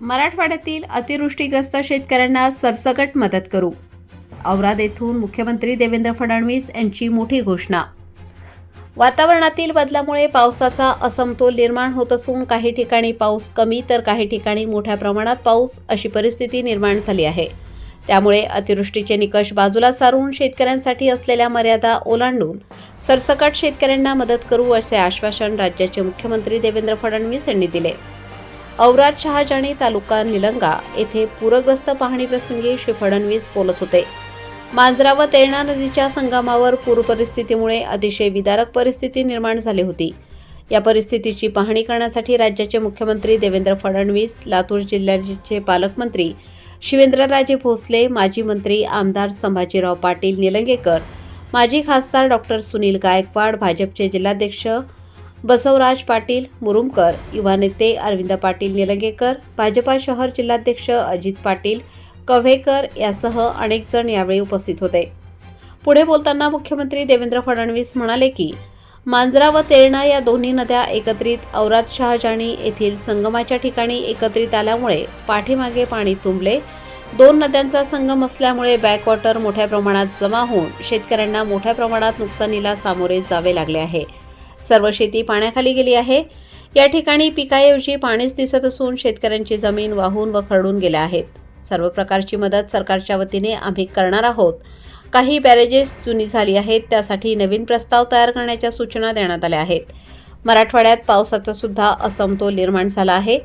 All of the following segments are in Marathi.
मराठवाड्यातील अतिवृष्टीग्रस्त शेतकऱ्यांना सरसकट मदत करू. औराद येथून मुख्यमंत्री देवेंद्र फडणवीस यांची मोठी घोषणा. वातावरणातील बदलामुळे पावसाचा असमतोल निर्माण होत असून काही ठिकाणी पाऊस कमी तर काही ठिकाणी मोठ्या प्रमाणात पाऊस अशी परिस्थिती निर्माण झाली आहे. त्यामुळे अतिवृष्टीचे निकष बाजूला सारून शेतकऱ्यांसाठी असलेल्या मर्यादा ओलांडून सरसकट शेतकऱ्यांना मदत करू असे आश्वासन राज्याचे मुख्यमंत्री देवेंद्र फडणवीस यांनी दिले. औराद शहाजाणी तालुका निलंगा येथे पूरग्रस्त पाहणीप्रसंगी श्री फडणवीस बोलत होते. मांजरा व तेरणा नदीच्या संगमावर पूर परिस्थितीमुळे अतिशय विदारक परिस्थिती निर्माण झाली होती. या परिस्थितीची पाहणी करण्यासाठी राज्याचे मुख्यमंत्री देवेंद्र फडणवीस लातूर जिल्ह्याचे पालकमंत्री शिवेंद्रराजे भोसले माजी मंत्री आमदार संभाजीराव पाटील निलंगेकर माजी खासदार डॉक्टर सुनील गायकवाड भाजपचे जिल्हाध्यक्ष बसवराज पाटील मुरुमकर युवा नेते अरविंद पाटील निलंगेकर भाजपा शहर जिल्हाध्यक्ष अजित पाटील कव्हेकर यासह अनेक जण यावेळी उपस्थित होते. पुढे बोलताना मुख्यमंत्री देवेंद्र फडणवीस म्हणाले की मांजरा व तेरणा या दोन्ही नद्या एकत्रित औराद शहाजाणी येथील संगमाच्या ठिकाणी एकत्रित आल्यामुळे पाठीमागे पाणी तुंबले. दोन नद्यांचा संगम असल्यामुळे बॅकवॉटर मोठ्या प्रमाणात जमा होऊन शेतकऱ्यांना मोठ्या प्रमाणात नुकसानीला सामोरे जावे लागले आहे. सर्व शेती पाण्याखाली गेली आहे. या ठिकाणी पिकाऐवजी पाणीच दिसत असून शेतकऱ्यांची जमीन वाहून व खरडून गेल्या आहेत. सर्व प्रकारची मदत सरकारच्या वतीने आम्ही करणार आहोत. काही बॅरेजेस जुनी झाली आहेत त्यासाठी नवीन प्रस्ताव तयार करण्याच्या सूचना देण्यात आल्या आहेत. मराठवाड्यात पावसाचा सुद्धा असमतोल निर्माण झाला आहे.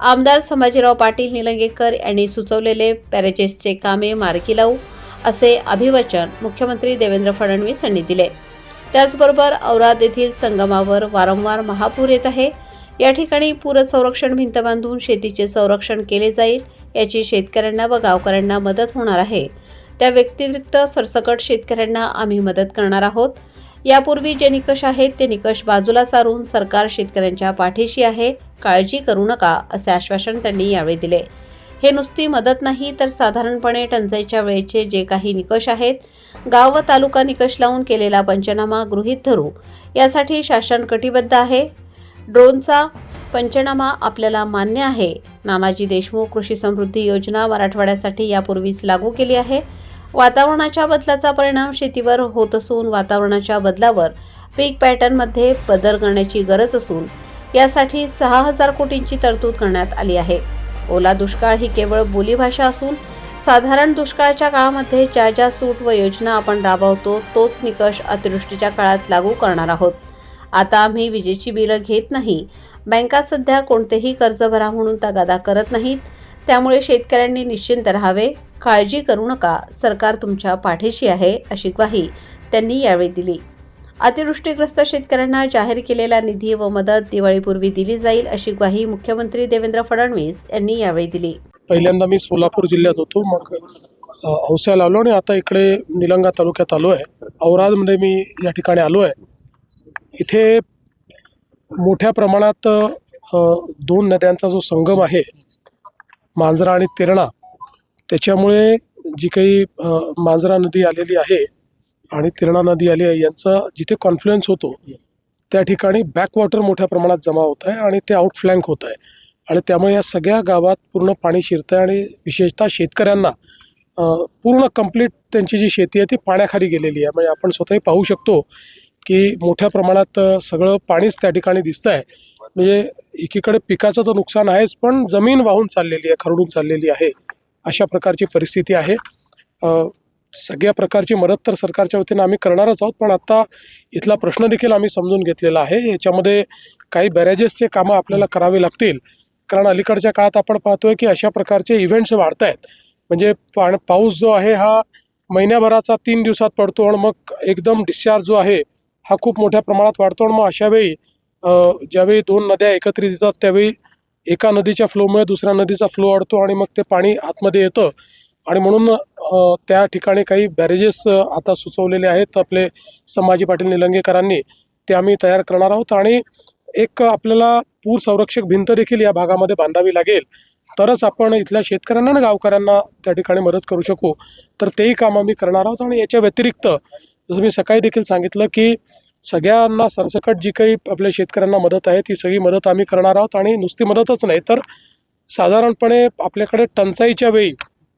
आमदार संभाजीराव पाटील निलंगेकर यांनी सुचवलेले पॅरेजेसचे कामे मार्गी लावू असे अभिवचन मुख्यमंत्री देवेंद्र फडणवीस यांनी दिले. त्याचबरोबर औराद येथील संगमावर वारंवार महापूर येत आहे. या ठिकाणी पूर संरक्षण भिंत बांधून शेतीचे संरक्षण केले जाईल याची शेतकऱ्यांना व गावकऱ्यांना मदत होणार आहे. त्या व्यतिरिक्त सरसकट शेतकऱ्यांना आम्ही मदत करणार आहोत. यापूर्वी जे निकष आहेत ते निकष बाजूला सारून सरकार शेतकऱ्यांच्या पाठीशी आहे. काळजी करू नका असे आश्वासन त्यांनी यावेळी दिले. हे नुसती मदत नाही तर साधारणपणे टंचाईच्या वेळेचे जे काही निकष आहेत गाव व तालुका निकष लावून केलेला पंचनामा गृहीत धरू. यासाठी शासन कटिबद्ध आहे. ड्रोनचा पंचनामा आपल्याला मान्य आहे. नानाजी देशमुख कृषी समृद्धी योजना मराठवाड्यासाठी यापूर्वीच लागू केली आहे. वातावरणाच्या बदलाचा परिणाम शेतीवर होत असून वातावरणाच्या बदलावर पीक पॅटर्नमध्ये बदल करण्याची गरज असून यासाठी सहा हजार कोटींची तरतूद करण्यात आली आहे. ओला दुष्काळ ही केवळ बोलीभाषा असून साधारण दुष्काळाच्या काळामध्ये ज्या ज्या सूट व योजना आपण राबवतो तोच निकष अतिवृष्टीच्या काळात लागू करणार आहोत. आता आम्ही विजेची बिलं घेत नाही. बँका सध्या कोणतेही कर्ज भरा म्हणून तगादा करत नाहीत. त्यामुळे शेतकऱ्यांनी निश्चिंत राहावे. काळजी करू नका. सरकार तुमच्या पाठीशी आहे अशी ग्वाही त्यांनी यावेळी दिली. अतिवृष्टीग्रस्त शेतकऱ्यांना जाहीर केलेला निधी व मदत दिवाळीपूर्वी दिली जाईल अशी ग्वाही मुख्यमंत्री देवेंद्र फडणवीस यांनी यावेळी दिली. पहिल्यांदा मी सोलापूर जिल्ह्यात होतो. मग औस्याला आलो आणि आता इकडे निलंगा तालुक्यात आलो आहे. औरादमध्ये मी या ठिकाणी आलो आहे. इथे मोठ्या प्रमाणात दोन नद्यांचा जो संगम आहे मांजरा आणि तेरणा त्याच्यामुळे जी काही मांजरा नदी आलेली आहे आणि तेरणा नदी आली आहे यांचा जिथे कॉन्फ्लुएन्स होतो त्या ठिकाणी बॅकवॉटर मोठ्या प्रमाणात जमा होत आहे आणि ते आउटफ्लँक होत आहे. आणि त्यामुळे या सगळ्या गावात पूर्ण पाणी शिरतं आहे आणि विशेषतः शेतकऱ्यांना पूर्ण कंप्लीट त्यांची जी शेती आहे ती पाण्याखाली गेलेली आहे. म्हणजे आपण स्वतःही पाहू शकतो की मोठ्या प्रमाणात सगळं पाणीच त्या ठिकाणी दिसतं आहे. म्हणजे एकीकडे पिकाचं तर नुकसान आहेच पण जमीन वाहून चाललेली आहे खरडून चाललेली आहे अशा प्रकारची परिस्थिती आहे. सगळ्या प्रकारची मदत तर सरकारच्या वतीनं आम्ही करणारच आहोत पण आत्ता इथला प्रश्न देखील आम्ही समजून घेतलेला आहे. याच्यामध्ये काही बॅरेजेसचे कामं आपल्याला करावे लागतील. कारण अलीकडच्या काळात आपण पाहतोय की अशा प्रकारचे इव्हेंट्स वाढत आहेत. म्हणजे पा पाऊस जो आहे हा महिन्याभराचा तीन दिवसात पडतो आणि मग एकदम डिस्चार्ज जो आहे हा खूप मोठ्या प्रमाणात वाढतो आणि मग अशा वेळी ज्यावेळी दोन नद्या एकत्रित येतात त्यावेळी एका नदीच्या फ्लोमुळे दुसऱ्या नदीचा फ्लो वाढतो आणि मग ते पाणी आतमध्ये येतं. आणि म्हणून त्या ठिकाणी काही बॅरेजेस आता सुचवलेले आहेत. आपले संभाजी पाटील निलंगेकरांनी ते आम्ही तयार करणार आहोत आणि एक आपल्याला पूर संरक्षक भिंत देखील या भागामध्ये बांधावी लागेल. तरच आपण इथल्या शेतकऱ्यांना आणि गावकऱ्यांना त्या ठिकाणी मदत करू शकू. तर तेही काम आम्ही करणार आहोत आणि याच्या व्यतिरिक्त जसं मी सकाळी देखील सांगितलं की सगळ्यांना सरसकट जी काही आपल्या शेतकऱ्यांना मदत आहे ती सगळी मदत आम्ही करणार आहोत आणि नुसती मदतच नाही तर साधारणपणे आपल्याकडे टंचाईच्या वेळी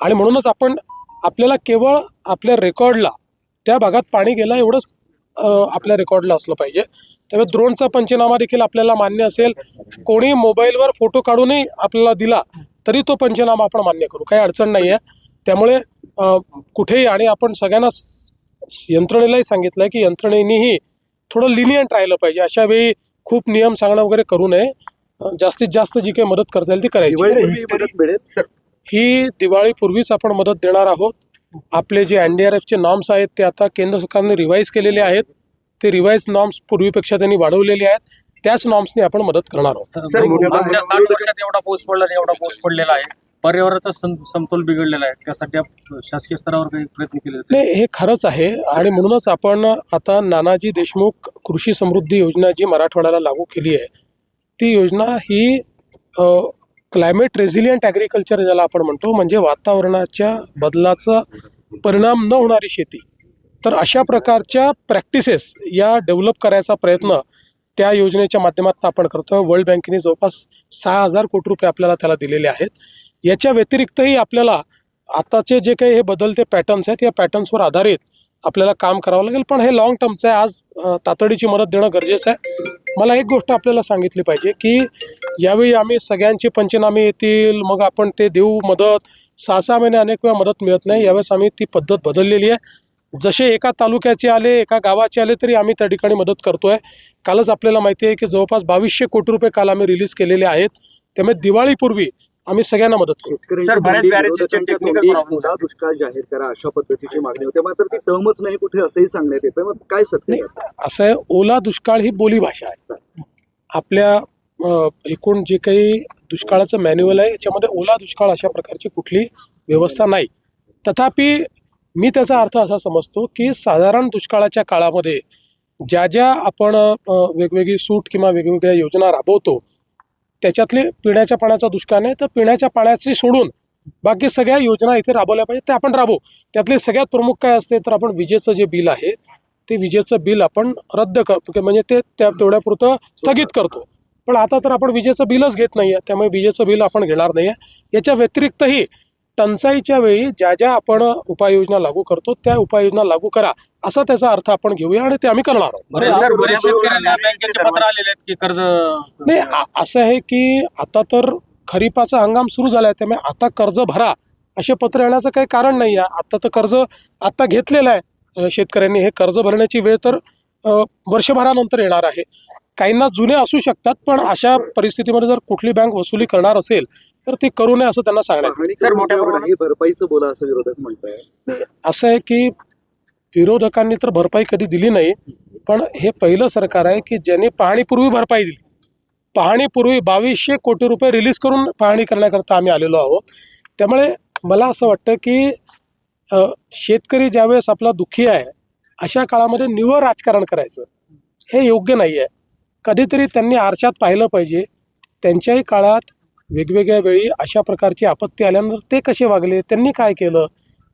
आणि म्हणूनच आपण आपल्याला केवळ आपल्या रेकॉर्डला त्या भागात पाणी गेलं एवढंच आपल्या रेकॉर्डला असलं पाहिजे. त्यामुळे द्रोणचा पंचनामा देखील आपल्याला मान्य असेल. कोणी मोबाईलवर फोटो काढूनही आपल्याला दिला तरी तो पंचनामा आपण मान्य करू. काही अडचण नाही आहे त्यामुळे कुठेही आणि आपण सगळ्यांना यंत्रणेलाही सांगितलं आहे की यंत्रणेनेही थोडं लिनियंट राहिलं पाहिजे. अशा वेळी खूप नियम सांगणं वगैरे करू नये. जास्तीत जास्त जी काही मदत करता येईल ती करायची. मदत मिळेल? ही दिवाळीपूर्वीच आपण मदत देणार आहोत. आपले जे एन डी आर एफचे नॉर्म्स आहेत ते आता केंद्र सरकारने रिवाईज केलेले आहेत. ते रिवाईज नॉर्म्स पूर्वीपेक्षा त्यांनी वाढवलेले आहेत. त्याच नॉर्म्सने आपण मदत करणार आहोत. सर, मोठ्या मागच्या साठ प्रमाणात वर्षात एवढा पाऊस पडला नाही एवढा पाऊस पडलेला आहे. पर्यावरणाचा समतोल बिघडलेला आहे. त्यासाठी शासकीय स्तरावर काही प्रयत्न केले नाही हे खरंच आहे आणि म्हणूनच आपण आता नानाजी देशमुख कृषी समृद्धी योजना जी मराठवाड्याला लागू केली आहे ती योजना ही क्लायमेट रेझिलियंट ॲग्रिकल्चर ज्याला आपण म्हणतो म्हणजे वातावरणाच्या बदलाचा परिणाम न होणारी शेती. तर अशा प्रकारच्या प्रॅक्टिसेस या डेव्हलप करायचा प्रयत्न त्या योजनेच्या माध्यमातून आपण करतो. वर्ल्ड बँकेने जवळपास सहा हजार कोटी रुपये आपल्याला त्याला दिलेले आहेत. याच्या व्यतिरिक्तही आपल्याला आताचे जे काही हे बदलते पॅटर्न्स आहेत या पॅटर्न्सवर आधारित आपल्याला काम करावं लागेल पण हे लॉंग टर्मचं आहे. आज तातडीची मदत देणं गरजेचं आहे. मला एक गोष्ट आपल्याला सांगितली पाहिजे की यावेळी आम्ही सगळ्यांचे पंचनामे येतील मग आपण ते देऊ मदत. सहा सहा महिने अनेक वेळा मदत मिळत नाही. यावेळेस आम्ही ती पद्धत बदललेली आहे. जसे एका तालुक्याचे आले एका गावाचे आले तरी आम्ही त्या ठिकाणी मदत करतो आहे कालच आपल्याला माहिती आहे की जवळपास बावीसशे कोटी रुपये काल आम्ही रिलीज केलेले आहेत. त्यामुळे दिवाळीपूर्वी आम्ही सगळ्यांना मदत करू. सर, बऱ्याच बॅरेजेसचे technical problems ओला दुष्काळ जाहीर करा अशा पद्धतीची मागणी होते. मात्र ती टर्मच नाही कुठे असंही सांगण्यात येतं मग काय सत्य नाही. आहे? असं आहे ओला दुष्काळ ही बोलीभाषा आहे. आपल्या अ, एकूण जे काही दुष्काळाचं मॅन्युअल आहे याच्यामध्ये ओला दुष्काळ अशा प्रकारची कुठली व्यवस्था नाही. तथापि मी त्याचा अर्थ असा समजतो की साधारण दुष्काळाच्या काळामध्ये ज्या ज्या आपण अ, वेगवेगळी सूट किंवा वेगवेगळ्या योजना राबवतो त्याच्यातले पिण्याच्या पाण्याचा दुष्काळ नाही तर पिण्याच्या पाण्याची सोडून बाकी सगळ्या योजना इथे राबवल्या पाहिजे त्या आपण राबवू. त्यातले सगळ्यात प्रमुख काय असते तर आपण विजेचं जे बिल आहे ते विजेचं बिल आपण रद्द करतो म्हणजे ते त्या तेवढ्यापुरतं स्थगित करतो. पण आता तर आपण विजेचं बिलच घेत नाही आहे त्यामुळे विजेचं बिल आपण घेणार नाही आहे याच्या व्यतिरिक्तही टंचाईच्या वेळी ज्या ज्या आपण उपाययोजना लागू करतो त्या उपाययोजना लागू करा असा त्याचा अर्थ आपण घेऊया आणि ते आम्ही करणार आहोत. कर्ज नाही असं आहे की आता तर खरीपाचा हंगाम सुरू झाला आहे त्यामुळे आता कर्ज भरा असे पत्र येण्याचं काही कारण नाही आहे. आता तर कर्ज आता घेतलेलं आहे. शेतकऱ्यांनी हे कर्ज भरण्याची वेळ तर वर्षभरानंतर येणार आहे. काहींना जुने असू शकतात पण अशा परिस्थितीमध्ये जर कुठली बँक वसुली करणार असेल तर ती करू नये असं त्यांना सांगण्यात भरपाईचं बोला असं विरोधक म्हणताय. असं आहे की विरोधकांनी तर भरपाई कधी दिली नाही पण हे पहिलं सरकार आहे की ज्यांनी पाहणीपूर्वी भरपाई दिली. पाहणीपूर्वी बावीसशे कोटी रुपये रिलीज करून पाहणी करण्याकरता आम्ही आलेलो आहोत. त्यामुळे मला असं वाटतं की शेतकरी ज्यावेळेस आपला दुःखी आहे अशा काळामध्ये निव्वळ राजकारण करायचं हे योग्य नाही आहे कधीतरी त्यांनी आरशात पाहिलं पाहिजे. त्यांच्याही काळात वेगवेगळ्या वेळी अशा प्रकारची आपत्ती आल्यानंतर ते कसे वागले त्यांनी काय केलं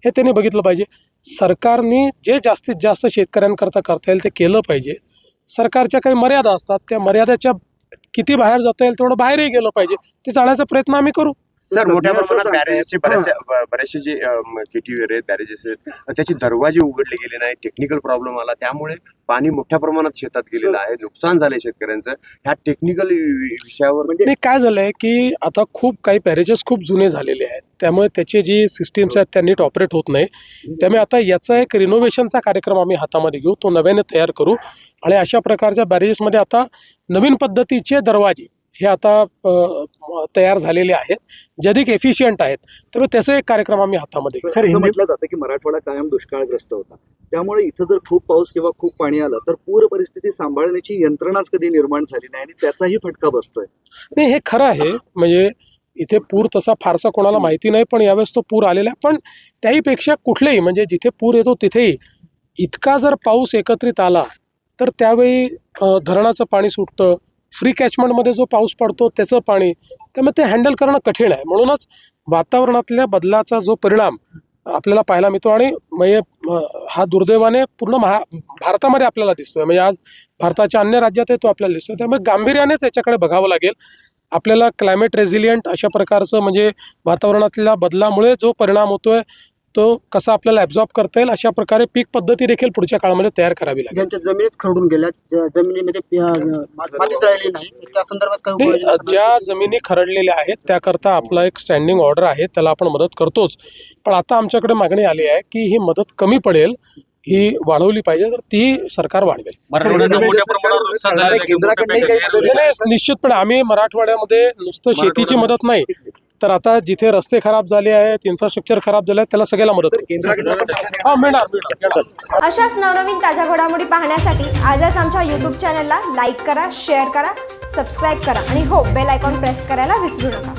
हे त्यांनी बघितलं पाहिजे. सरकारने जे जास्तीत जास्त शेतकऱ्यांकरता करता येईल ते केलं पाहिजे. सरकारच्या काही मर्यादा असतात त्या मर्यादेच्या किती बाहेर जाता येईल तेवढं बाहेरही गेलं पाहिजे. ते जाण्याचा प्रयत्न आम्ही करू. सर मोठ्या प्रमाणात बॅरेजेसचे बऱ्याचशे ब- बरेचसे जे केटीव्ही आहेत बॅरेजेस आहेत त्याचे दरवाजे उघडले गेले नाही टेक्निकल प्रॉब्लेम आला त्यामुळे पाणी मोठ्या प्रमाणात शेतात गेलेलं आहे नुकसान झालंय शेतकऱ्यांचं. ह्या टेक्निकल विषयावर म्हणजे काय झालंय की आता खूप काही पॅरेजेस खूप जुने झालेले आहेत. त्यामुळे त्याचे जी सिस्टीम्स आहेत त्या नीट ऑपरेट होत नाही. त्यामुळे आता याचा एक रिनोव्हेशनचा कार्यक्रम आम्ही हातामध्ये घेऊ तो नव्याने तयार करू. आणि अशा प्रकारच्या बॅरेजेसमध्ये आता नवीन पद्धतीचे दरवाजे हे आता तयार झालेले आहेत जे अधिक एफिशियंट आहेत. त्यामुळे त्याचा एक कार्यक्रम आम्ही हातामध्ये घेऊ. असं म्हटलं जातं की मराठवाडा कायम दुष्काळग्रस्त होता. त्यामुळे इथं जर खूप पाऊस किंवा खूप पाणी आलं तर पूर परिस्थिती सांभाळण्याची यंत्रणाच कधी निर्माण झाली नाही आणि त्याचाही फटका बसतोय. नाही हे खरं आहे. म्हणजे इथे पूर तसा फारसा कोणाला माहिती नाही पण यावेळेस तो पूर आलेला आहे. पण त्याहीपेक्षा कुठलेही म्हणजे जिथे पूर येतो तिथेही इतका जर पाऊस एकत्रित आला तर त्यावेळी धरणाचं पाणी सुटतं फ्री कॅचमेंटमध्ये जो पाऊस पडतो त्याचं पाणी त्यामुळे ते हँडल करणं कठीण आहे. म्हणूनच वातावरणातल्या बदलाचा जो परिणाम आपल्याला पाहायला मिळतो आणि म्हणजे हा दुर्दैवाने पूर्ण महा भारतामध्ये आपल्याला दिसतोय. म्हणजे आज भारताच्या अन्य राज्यात तो आपल्याला दिसतोय. त्यामुळे गांभीर्यानेच याच्याकडे बघावं लागेल. आपल्याला क्लायमेट रेझिलियंट अशा प्रकारचं म्हणजे वातावरणातल्या बदलामुळे जो परिणाम होतोय तो कसा आपल्याला ॲब्झॉर्ब करता येईल अशा प्रकारे पीक पद्धती देखील पुढच्या काळामध्ये तयार करावी लागेल. ज्यांच्या जमिनीच खरडून गेल्या ज- जमिनीमध्ये मातीच राहिली नाही त्या संदर्भात ज्या जमिनी खरडलेल्या आहेत त्याकरता आपला एक स्टँडिंग ऑर्डर आहे त्याला आपण मदत करतोच. पण आता आमच्याकडे मागणी आली आहे की ही मदत कमी पडेल ही वाढवली पाहिजे तर ती सरकार वाढवेल. निश्चितपणे आम्ही मराठवाड्यामध्ये नुसतं शेतीची मदत नाही. तर आता जिथे रस्ते खराब झाले आहेत इन्फ्रास्ट्रक्चर खराब झाले त्याला सगळ्याला मदत हा मिळणार मिळणार. अशाच नवनवीन ताज्या घडामोडी पाहण्यासाठी आजच आमच्या युट्यूब चॅनलला लाईक करा शेअर करा सबस्क्राईब करा. आणि हो बेल आयकॉन प्रेस करायला विसरू नका.